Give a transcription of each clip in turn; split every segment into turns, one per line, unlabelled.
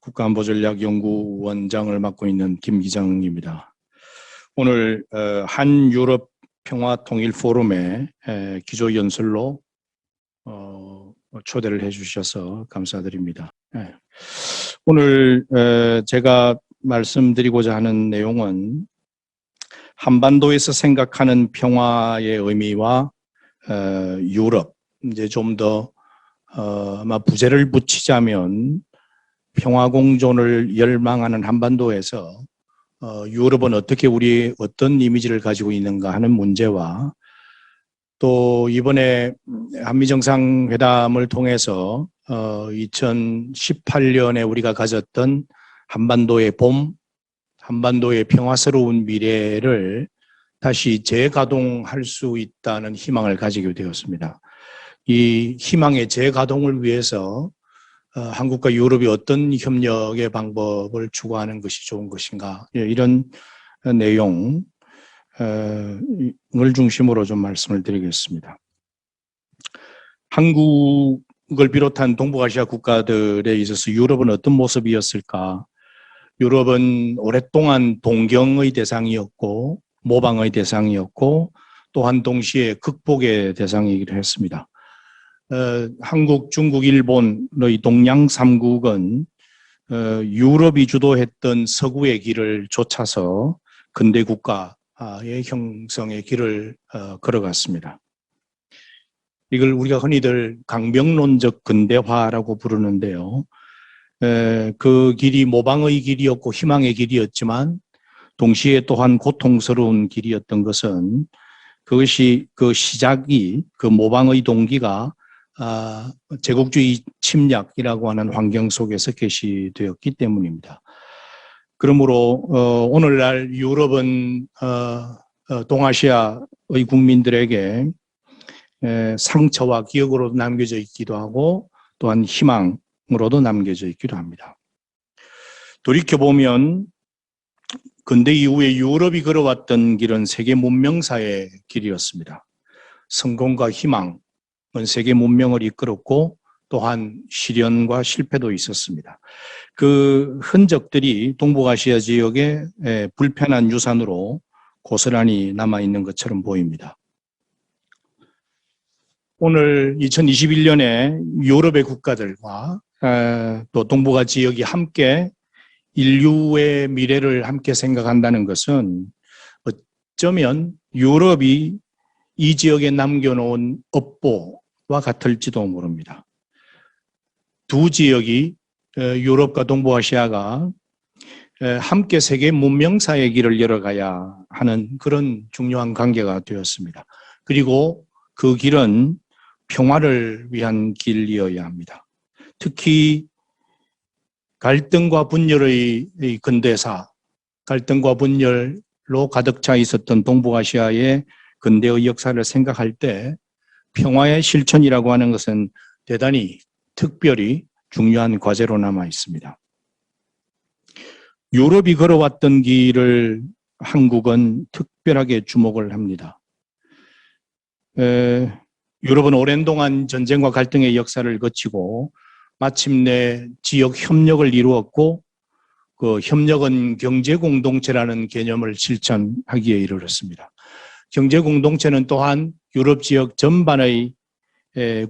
국가안보전략연구원장을 맡고 있는 김 기장입니다. 오늘 어, 한 유럽 평화 통일 포럼에 에, 기조 연설로 어, 초대를 해주셔서 감사드립니다. 예. 오늘 에, 제가 말씀드리고자 하는 내용은 한반도에서 생각하는 평화의 의미와 어, 유럽 이제 좀더 어, 아마 부제를 붙이자면 평화 공존을 열망하는 한반도에서 어, 유럽은 어떻게 우리 어떤 이미지를 가지고 있는가 하는 문제와 또 이번에 한미 정상회담을 통해서 어, 2018년에 우리가 가졌던 한반도의 봄, 한반도의 평화스러운 미래를 다시 재가동할 수 있다는 희망을 가지게 되었습니다. 이 희망의 재가동을 위해서 어, 한국과 유럽이 어떤 협력의 방법을 추구하는 것이 좋은 것인가 예, 이런 내용을 중심으로 좀 말씀을 드리겠습니다. 한국을 비롯한 동북아시아 국가들에 있어서 유럽은 어떤 모습이었을까? 유럽은 오랫동안 동경의 대상이었고 모방의 대상이었고 또한 동시에 극복의 대상이기도 했습니다. 어, 한국, 중국, 일본의 동양 삼국은 어, 유럽이 주도했던 서구의 길을 쫓아서 근대 국가의 형성의 길을 어, 걸어갔습니다. 이걸 우리가 흔히들 강병론적 근대화라고 부르는데요. 에, 그 길이 모방의 길이었고 희망의 길이었지만 동시에 또한 고통스러운 길이었던 것은 그것이 그 시작이 그 모방의 동기가 아, 제국주의 침략이라고 하는 환경 속에서 계시되었기 때문입니다. 그러므로 어, 오늘날 유럽은 어, 어, 동아시아의 국민들에게 에, 상처와 기억으로 남겨져 있기도 하고 또한 희망으로도 남겨져 있기도 합니다. 돌이켜보면 근대 이후에 유럽이 걸어왔던 길은 세계 문명사의 길이었습니다. 성공과 희망, 세계 문명을 이끌었고 또한 시련과 실패도 있었습니다. 그 흔적들이 동북아시아 지역에 불편한 유산으로 고스란히 남아 있는 것처럼 보입니다. 오늘 2021년에 유럽의 국가들과 또 동북아 지역이 함께 인류의 미래를 함께 생각한다는 것은 어쩌면 유럽이 이 지역에 남겨놓은 업보 와 같을지도 모릅니다. 두 지역이 유럽과 동부아시아가 함께 세계 문명사의 길을 열어가야 하는 그런 중요한 관계가 되었습니다. 그리고 그 길은 평화를 위한 길이어야 합니다. 특히 갈등과 분열의 근대사, 갈등과 분열로 가득 차 있었던 동북아시아의 근대의 역사를 생각할 때 평화의 실천이라고 하는 것은 대단히 특별히 중요한 과제로 남아 있습니다. 유럽이 걸어왔던 길을 한국은 특별하게 주목을 합니다. 에, 유럽은 오랜 동안 전쟁과 갈등의 역사를 거치고 마침내 지역 협력을 이루었고 그 협력은 경제 공동체라는 개념을 실천하기에 이르렀습니다. 경제 공동체는 또한 유럽 지역 전반의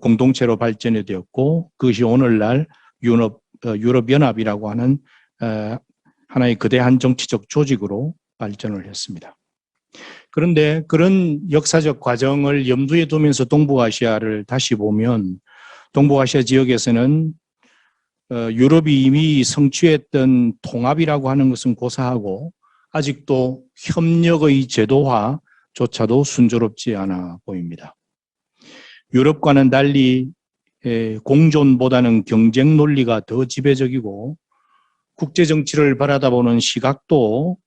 공동체로 발전이 되었고 그것이 오늘날 유럽, 어, 유럽 연합이라고 하는 어, 하나의 거대한 정치적 조직으로 발전을 했습니다. 그런데 그런 역사적 과정을 염두에 두면서 동북아시아를 다시 보면 동북아시아 지역에서는 어, 유럽이 이미 성취했던 통합이라고 하는 것은 고사하고 아직도 협력의 제도화 조차도 순조롭지 않아 보입니다. 유럽과는 달리 공존보다는 경쟁 논리가 더 지배적이고 국제 정치를 바라다보는 시각도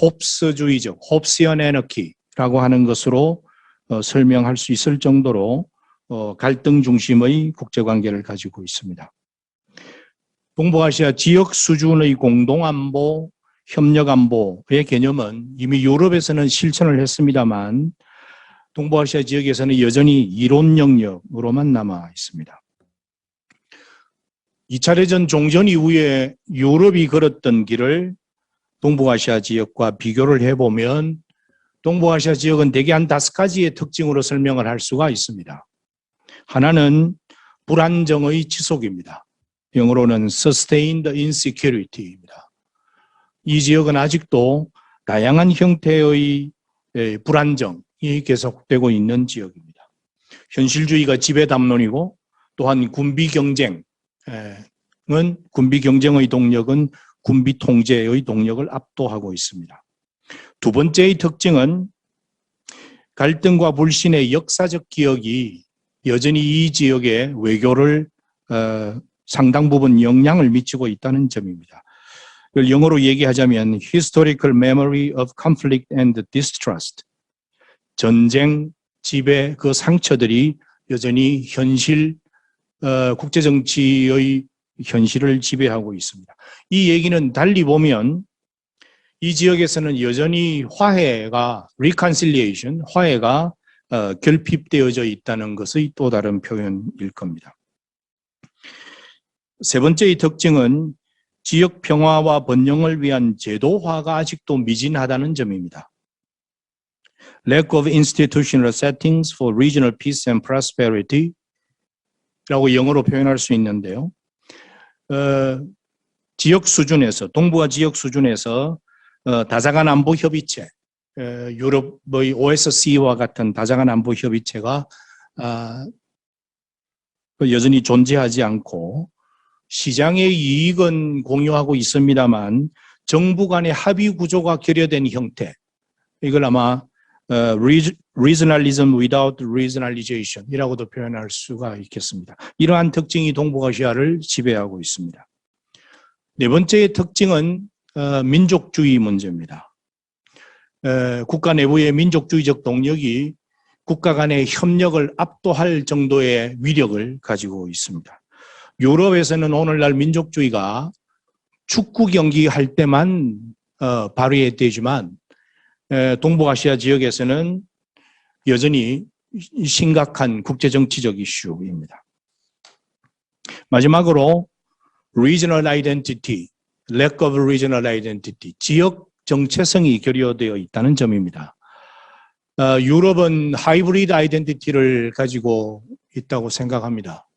홉스주의적, 홉시언 에너키라고 하는 것으로 어, 설명할 수 있을 정도로 어, 갈등 중심의 국제 관계를 가지고 있습니다. 동북아시아 지역 수준의 공동안보 협력 안보의 개념은 이미 유럽에서는 실천을 했습니다만 동북아시아 지역에서는 여전히 이론 영역으로만 남아 있습니다. 2차 대전 종전 이후에 유럽이 걸었던 길을 동북아시아 지역과 비교를 해보면 동북아시아 지역은 대개 한 다섯 가지의 특징으로 설명을 할 수가 있습니다. 하나는 불안정의 지속입니다. 영어로는 sustained insecurity입니다. 이 지역은 아직도 다양한 형태의 에, 불안정이 계속되고 있는 지역입니다. 현실주의가 지배 담론이고 또한 군비 경쟁은 군비 경쟁의 동력은 군비 통제의 동력을 압도하고 있습니다. 두 번째의 특징은 갈등과 불신의 역사적 기억이 여전히 이 지역의 외교를 어, 상당 부분 영향을 미치고 있다는 점입니다. 이걸 영어로 얘기하자면 historical memory of conflict and distrust. 전쟁, 지배, 그 상처들이 여전히 현실, 어, 국제 정치의 현실을 지배하고 있습니다. 이 얘기는 달리 보면 이 지역에서는 여전히 화해가 reconciliation, 화해가 어, 결핍되어져 있다는 것의 또 다른 표현일 겁니다. 세 번째의 특징은 지역 평화와 번영을 위한 제도화가 아직도 미진하다는 점입니다. Lack of institutional settings for regional peace and prosperity 라고 영어로 표현할 수 있는데요. 어, 지역 수준에서, 동북아 지역 수준에서 어, 다자간 안보 협의체, 어, 유럽의 OSCE와 같은 다자간 안보 협의체가 아, 여전히 존재하지 않고 시장의 이익은 공유하고 있습니다만 정부 간의 합의 구조가 결여된 형태 이걸 아마 어, regionalism without regionalization 이라고도 표현할 수가 있겠습니다. 이러한 특징이 동북아시아를 지배하고 있습니다. 네 번째의 특징은 어, 민족주의 문제입니다. 에, 국가 내부의 민족주의적 동력이 국가 간의 협력을 압도할 정도의 위력을 가지고 있습니다. 유럽에서는 오늘날 민족주의가 축구 경기 할 때만 어, 발휘되지만 에, 동북아시아 지역에서는 여전히 심각한 국제정치적 이슈입니다. 마지막으로 regional identity, lack of regional identity, 지역 정체성이 결여되어 있다는 점입니다. 어, 유럽은 하이브리드 아이덴티티를 가지고 있다고 생각합니다.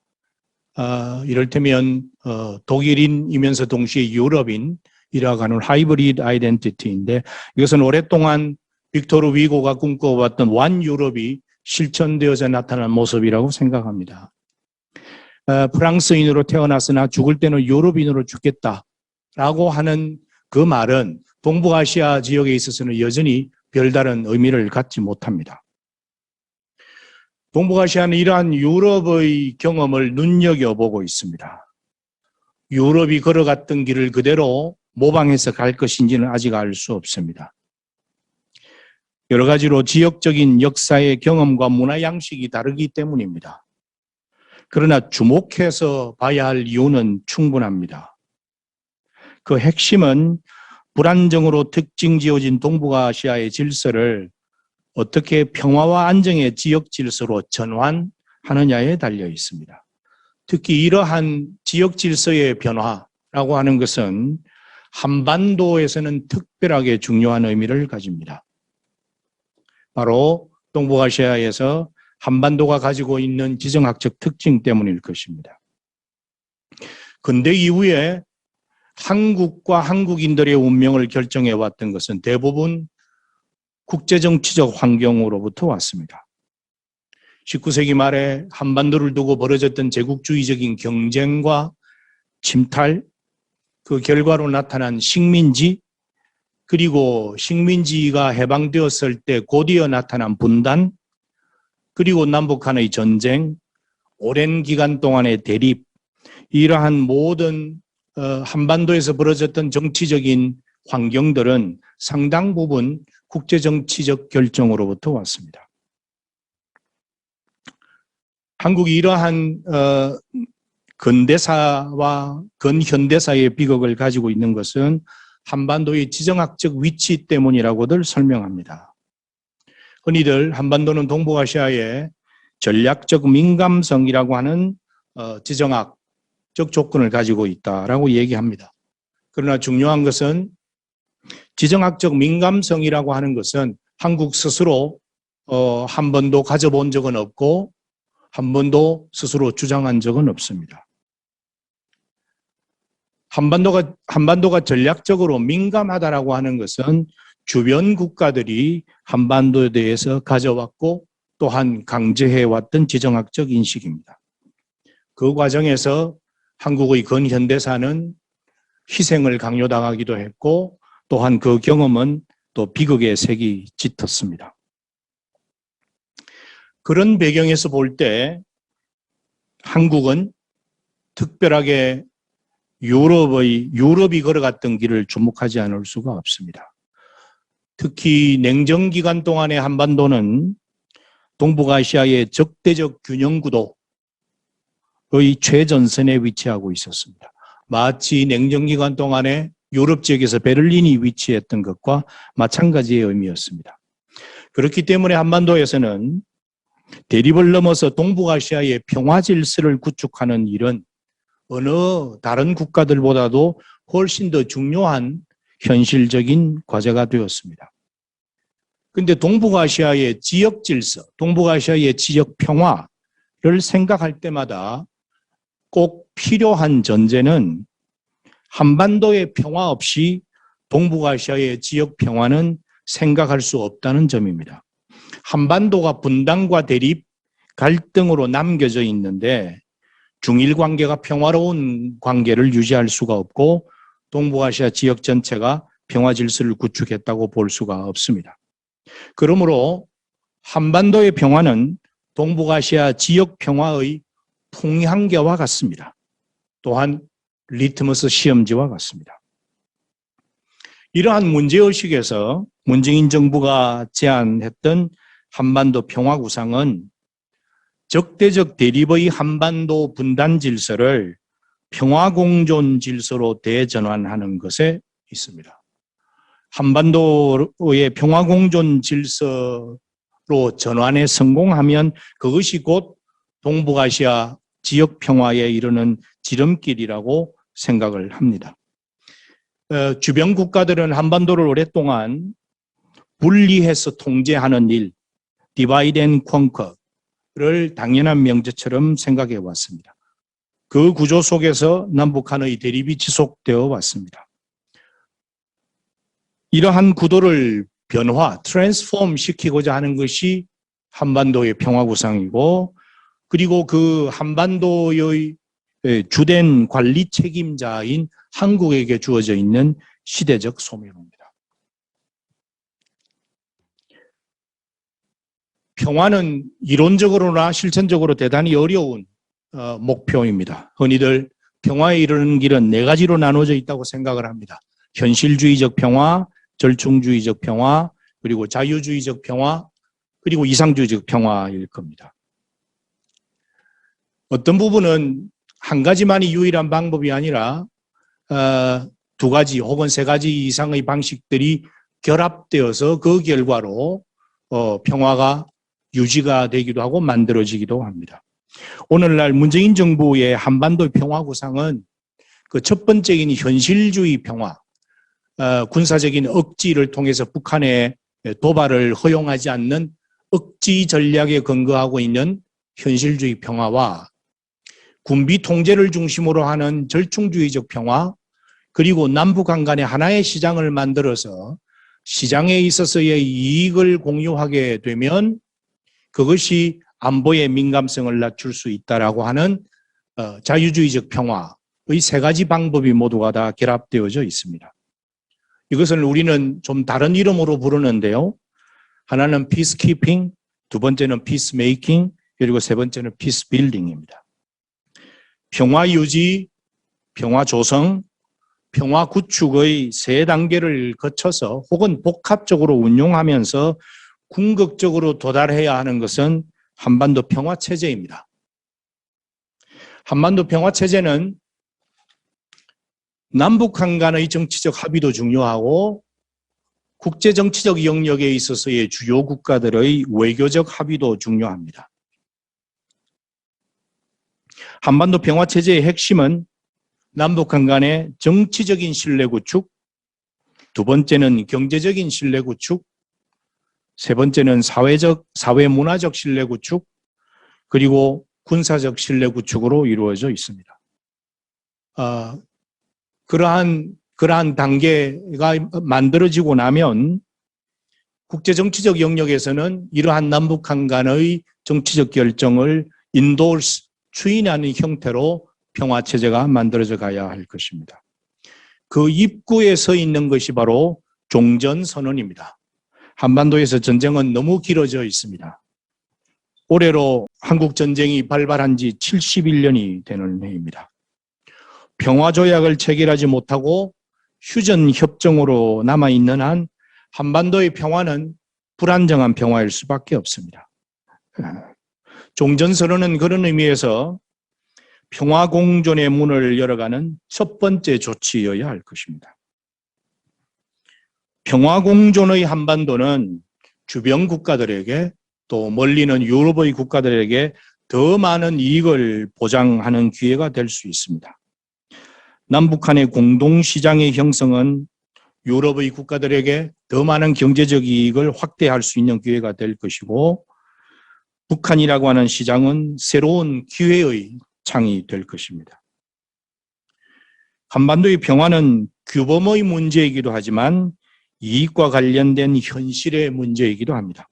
어, 이를테면 어, 독일인이면서 동시에 유럽인 이라고 하는 하이브리드 아이덴티티인데 이것은 오랫동안 빅토르 위고가 꿈꿔왔던 완 유럽이 실천되어져 나타난 모습이라고 생각합니다. 어, 프랑스인으로 태어났으나 죽을 때는 유럽인으로 죽겠다라고 하는 그 말은 동북아시아 지역에 있어서는 여전히 별다른 의미를 갖지 못합니다. 동북아시아는 이러한 유럽의 경험을 눈여겨보고 있습니다. 유럽이 걸어갔던 길을 그대로 모방해서 갈 것인지는 아직 알 수 없습니다. 여러 가지로 지역적인 역사의 경험과 문화 양식이 다르기 때문입니다. 그러나 주목해서 봐야 할 이유는 충분합니다. 그 핵심은 불안정으로 특징 지어진 동북아시아의 질서를 어떻게 평화와 안정의 지역 질서로 전환하느냐에 달려 있습니다. 특히 이러한 지역 질서의 변화라고 하는 것은 한반도에서는 특별하게 중요한 의미를 가집니다. 바로 동북아시아에서 한반도가 가지고 있는 지정학적 특징 때문일 것입니다. 근대 이후에 한국과 한국인들의 운명을 결정해 왔던 것은 대부분 국제정치적 환경으로부터 왔습니다. 19세기 말에 한반도를 두고 벌어졌던 제국주의적인 경쟁과 침탈, 그 결과로 나타난 식민지, 그리고 식민지가 해방되었을 때 곧이어 나타난 분단, 그리고 남북 간의 전쟁, 오랜 기간 동안의 대립, 이러한 모든 어, 한반도에서 벌어졌던 정치적인 환경들은 상당 부분 국제정치적 결정으로부터 왔습니다. 한국이 이러한 어, 근대사와 근현대사의 비극을 가지고 있는 것은 한반도의 지정학적 위치 때문이라고들 설명합니다. 흔히들 한반도는 동북아시아의 전략적 민감성이라고 하는 어, 지정학 조건을 가지고 있다라고 얘기합니다. 그러나 중요한 것은 지정학적 민감성이라고 하는 것은 한국 스스로 어, 한 번도 가져본 적은 없고 한 번도 스스로 주장한 적은 없습니다. 한반도가 한반도가 전략적으로 민감하다라고 하는 것은 주변 국가들이 한반도에 대해서 가져왔고 또한 강제해 왔던 지정학적 인식입니다. 그 과정에서 한국의 근현대사는 희생을 강요당하기도 했고 또한 그 경험은 또 비극의 색이 짙었습니다. 그런 배경에서 볼 때 한국은 특별하게 유럽의 유럽이 걸어갔던 길을 주목하지 않을 수가 없습니다. 특히 냉전 기간 동안의 한반도는 동북아시아의 적대적 균형 구도의 최전선에 위치하고 있었습니다. 마치 냉전 기간 동안에 유럽 지역에서 베를린이 위치했던 것과 마찬가지의 의미였습니다. 그렇기 때문에 한반도에서는 대립을 넘어서 동북아시아의 평화 질서를 구축하는 일은 어느 다른 국가들보다도 훨씬 더 중요한 현실적인 과제가 되었습니다. 근데 동북아시아의 지역 질서, 동북아시아의 지역 평화를 생각할 때마다 꼭 필요한 전제는 한반도의 평화 없이 동북아시아의 지역 평화는 생각할 수 없다는 점입니다. 한반도가 분단과 대립, 갈등으로 남겨져 있는데 중일 관계가 평화로운 관계를 유지할 수가 없고 동북아시아 지역 전체가 평화 질서를 구축했다고 볼 수가 없습니다. 그러므로 한반도의 평화는 동북아시아 지역 평화의 풍향계와 같습니다. 또한 리트머스 시험지와 같습니다. 이러한 문제의식에서 문재인 정부가 제안했던 한반도 평화 구상은 적대적 대립의 한반도 분단 질서를 평화 공존 질서로 대전환하는 것에 있습니다. 한반도의 평화 공존 질서로 전환에 성공하면 그것이 곧 동북아시아 지역 평화에 이르는 지름길이라고 생각을 합니다. 어, 주변 국가들은 한반도를 오랫동안 분리해서 통제하는 일, 디바이드 앤 컨커를 당연한 명제처럼 생각해 왔습니다. 그 구조 속에서 남북한의 대립이 지속되어 왔습니다. 이러한 구도를 변화, 트랜스폼 시키고자 하는 것이 한반도의 평화 구상이고 그리고 그 한반도의 주된 관리 책임자인 한국에게 주어져 있는 시대적 소명입니다. 평화는 이론적으로나 실천적으로 대단히 어려운 어, 목표입니다. 흔히들 평화에 이르는 길은 네 가지로 나눠져 있다고 생각을 합니다. 현실주의적 평화, 절충주의적 평화, 그리고 자유주의적 평화, 그리고 이상주의적 평화일 겁니다. 어떤 부분은 한 가지만이 유일한 방법이 아니라 어, 두 가지 혹은 세 가지 이상의 방식들이 결합되어서 그 결과로 어, 평화가 유지가 되기도 하고 만들어지기도 합니다. 오늘날 문재인 정부의 한반도 평화 구상은 그 첫 번째인 현실주의 평화, 어, 군사적인 억지를 통해서 북한의 도발을 허용하지 않는 억지 전략에 근거하고 있는 현실주의 평화와 군비 통제를 중심으로 하는 절충주의적 평화, 그리고 남북 한 간에 하나의 시장을 만들어서 시장에 있어서의 이익을 공유하게 되면 그것이 안보의 민감성을 낮출 수 있다라고 하는 어, 자유주의적 평화의 세 가지 방법이 모두가 다 결합되어져 있습니다. 이것을 우리는 좀 다른 이름으로 부르는데요. 하나는 peacekeeping, 두 번째는 peacemaking, 그리고 세 번째는 peacebuilding입니다. 평화 유지, 평화 조성, 평화 구축의 세 단계를 거쳐서 혹은 복합적으로 운용하면서 궁극적으로 도달해야 하는 것은 한반도 평화 체제입니다. 한반도 평화 체제는 남북한 간의 정치적 합의도 중요하고 국제 정치적 영역에 있어서의 주요 국가들의 외교적 합의도 중요합니다. 한반도 평화 체제의 핵심은 남북한 간의 정치적인 신뢰 구축, 두 번째는 경제적인 신뢰 구축, 세 번째는 사회적, 사회 문화적 신뢰 구축, 그리고 군사적 신뢰 구축으로 이루어져 있습니다. 아, 그러한, 그러한 단계가 만들어지고 나면 국제 정치적 영역에서는 이러한 남북한 간의 정치적 결정을 인도 추인하는 형태로 평화 체제가 만들어져 가야 할 것입니다. 그 입구에 서 있는 것이 바로 종전 선언입니다. 한반도에서 전쟁은 너무 길어져 있습니다. 올해로 한국 전쟁이 발발한 지 71년이 되는 해입니다. 평화 조약을 체결하지 못하고 휴전 협정으로 남아 있는 한 한반도의 평화는 불안정한 평화일 수밖에 없습니다. 종전선언은 그런 의미에서 평화 공존의 문을 열어가는 첫 번째 조치여야 할 것입니다. 평화 공존의 한반도는 주변 국가들에게 또 멀리는 유럽의 국가들에게 더 많은 이익을 보장하는 기회가 될 수 있습니다. 남북한의 공동시장의 형성은 유럽의 국가들에게 더 많은 경제적 이익을 확대할 수 있는 기회가 될 것이고 북한이라고 하는 시장은 새로운 기회의 창이 될 것입니다. 한반도의 평화는 규범의 문제이기도 하지만 이익과 관련된 현실의 문제이기도 합니다.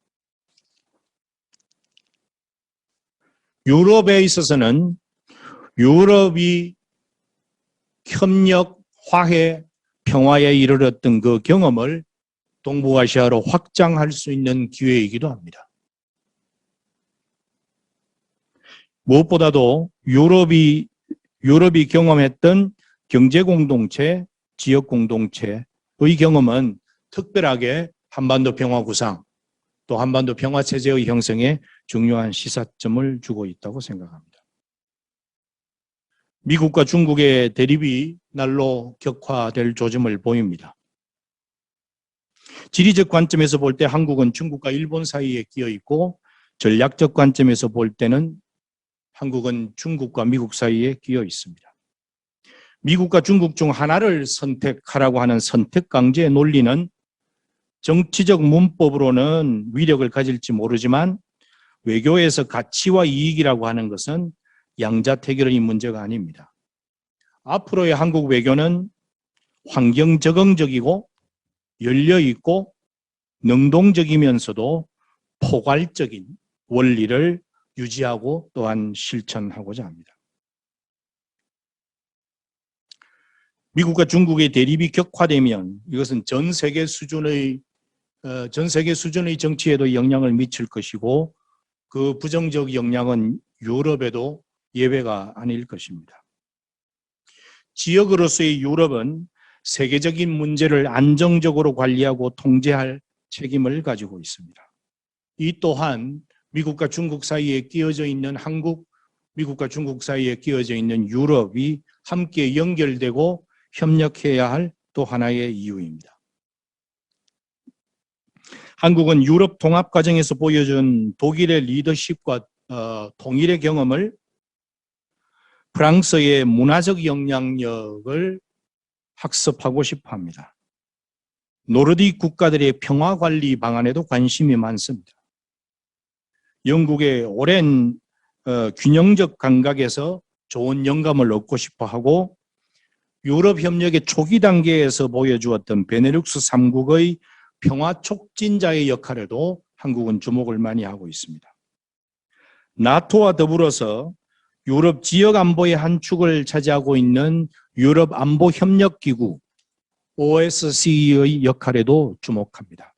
유럽에 있어서는 유럽이 협력, 화해, 평화에 이르렀던 그 경험을 동북아시아로 확장할 수 있는 기회이기도 합니다. 무엇보다도 유럽이 유럽이 경험했던 경제 공동체, 지역 공동체의 경험은 특별하게 한반도 평화 구상 또 한반도 평화 체제의 형성에 중요한 시사점을 주고 있다고 생각합니다. 미국과 중국의 대립이 날로 격화될 조짐을 보입니다. 지리적 관점에서 볼 때 한국은 중국과 일본 사이에 끼어 있고 전략적 관점에서 볼 때는 한국은 중국과 미국 사이에 끼어 있습니다. 미국과 중국 중 하나를 선택하라고 하는 선택 강제 논리는 정치적 문법으로는 위력을 가질지 모르지만 외교에서 가치와 이익이라고 하는 것은 양자택일의 문제가 아닙니다. 앞으로의 한국 외교는 환경 적응적이고 열려 있고 능동적이면서도 포괄적인 원리를 유지하고 또한 실천하고자 합니다. 미국과 중국의 대립이 격화되면 이것은 전 세계 수준의 어, 전 세계 수준의 정치에도 영향을 미칠 것이고 그 부정적 영향은 유럽에도 예외가 아닐 것입니다. 지역으로서의 유럽은 세계적인 문제를 안정적으로 관리하고 통제할 책임을 가지고 있습니다. 이 또한 미국과 중국 사이에 끼어져 있는 한국, 미국과 중국 사이에 끼어져 있는 유럽이 함께 연결되고 협력해야 할 또 하나의 이유입니다. 한국은 유럽 통합 과정에서 보여준 독일의 리더십과 어, 통일의 경험을 프랑스의 문화적 영향력을 학습하고 싶어 합니다. 노르딕 국가들의 평화 관리 방안에도 관심이 많습니다. 영국의 오랜 어, 균형적 감각에서 좋은 영감을 얻고 싶어 하고 유럽 협력의 초기 단계에서 보여주었던 베네룩스 3국의 평화 촉진자의 역할에도 한국은 주목을 많이 하고 있습니다. 나토와 더불어서 유럽 지역 안보의 한 축을 차지하고 있는 유럽 안보 협력 기구 OSCE의 역할에도 주목합니다.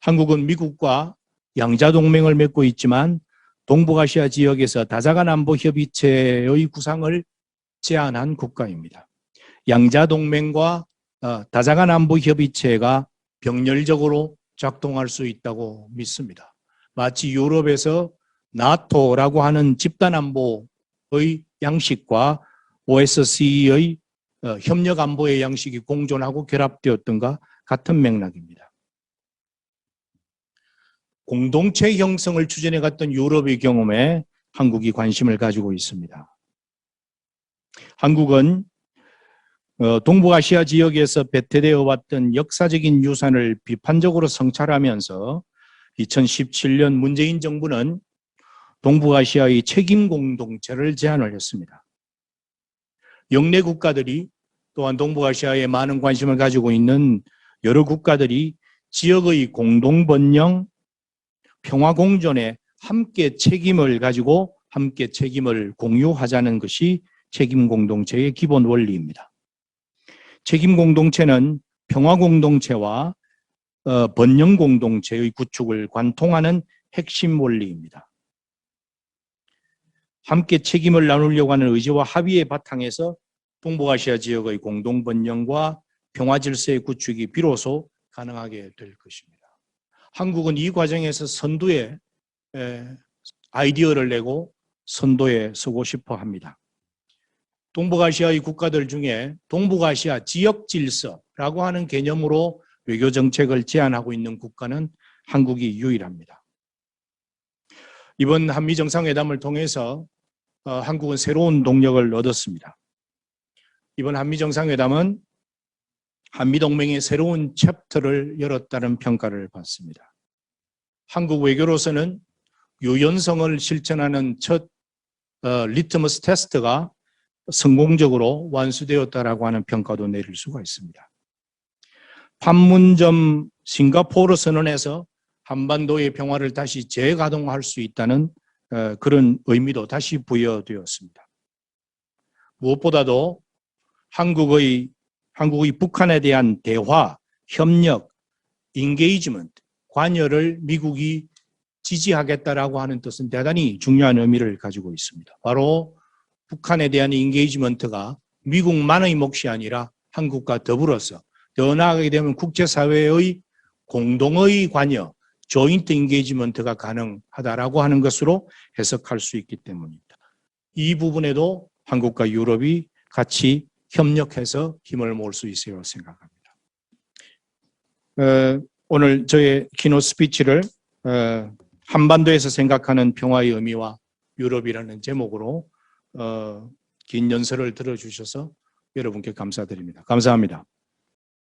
한국은 미국과 양자 동맹을 맺고 있지만 동북아시아 지역에서 다자간 안보 협의체의 구상을 제안한 국가입니다. 양자 동맹과 어, 다자간 안보 협의체가 병렬적으로 작동할 수 있다고 믿습니다. 마치 유럽에서 나토라고 하는 집단 안보의 양식과 OSCE의 어, 협력 안보의 양식이 공존하고 결합되었던가 같은 맥락입니다. 공동체 형성을 추진해 갔던 유럽의 경험에 한국이 관심을 가지고 있습니다. 한국은 어, 동북아시아 지역에서 배태되어 왔던 역사적인 유산을 비판적으로 성찰하면서 2017년 문재인 정부는 동북아시아의 책임 공동체를 제안을 했습니다. 영내 국가들이 또한 동북아시아에 많은 관심을 가지고 있는 여러 국가들이 지역의 공동 번영, 평화 공존에 함께 책임을 가지고 함께 책임을 공유하자는 것이 책임 공동체의 기본 원리입니다. 책임 공동체는 평화 공동체와 어, 번영 공동체의 구축을 관통하는 핵심 원리입니다. 함께 책임을 나누려고 하는 의지와 합의의 바탕에서 동북아시아 지역의 공동 번영과 평화 질서의 구축이 비로소 가능하게 될 것입니다. 한국은 이 과정에서 선두에 에, 아이디어를 내고 선도에 서고 싶어 합니다. 동북아시아의 국가들 중에 동북아시아 지역 질서라고 하는 개념으로 외교 정책을 제안하고 있는 국가는 한국이 유일합니다. 이번 한미 정상회담을 통해서 어, 한국은 새로운 동력을 얻었습니다. 이번 한미 정상회담은 한미 동맹의 새로운 챕터를 열었다는 평가를 받습니다. 한국 외교로서는 유연성을 실천하는 첫 어, 리트머스 테스트가 성공적으로 완수되었다라고 하는 평가도 내릴 수가 있습니다. 판문점 싱가포르 선언에서 한반도의 평화를 다시 재가동할 수 있다는 어, 그런 의미도 다시 부여되었습니다. 무엇보다도 한국의 한국의 북한에 대한 대화, 협력, 인게이지먼트, 관여를 미국이 지지하겠다라고 하는 뜻은 대단히 중요한 의미를 가지고 있습니다. 바로 북한에 대한 인게이지먼트가 미국만의 몫이 아니라 한국과 더불어서 더 나아가게 되면 국제사회의 공동의 관여, 조인트 인게이지먼트가 가능하다라고 하는 것으로 해석할 수 있기 때문입니다. 이 부분에도 한국과 유럽이 같이 협력해서 힘을 모을 수 있어야 생각합니다. 어, 오늘 저의 키노 스피치를 어, 한반도에서 생각하는 평화의 의미와 유럽이라는 제목으로 어, 긴 연설을 들어주셔서 여러분께 감사드립니다. 감사합니다.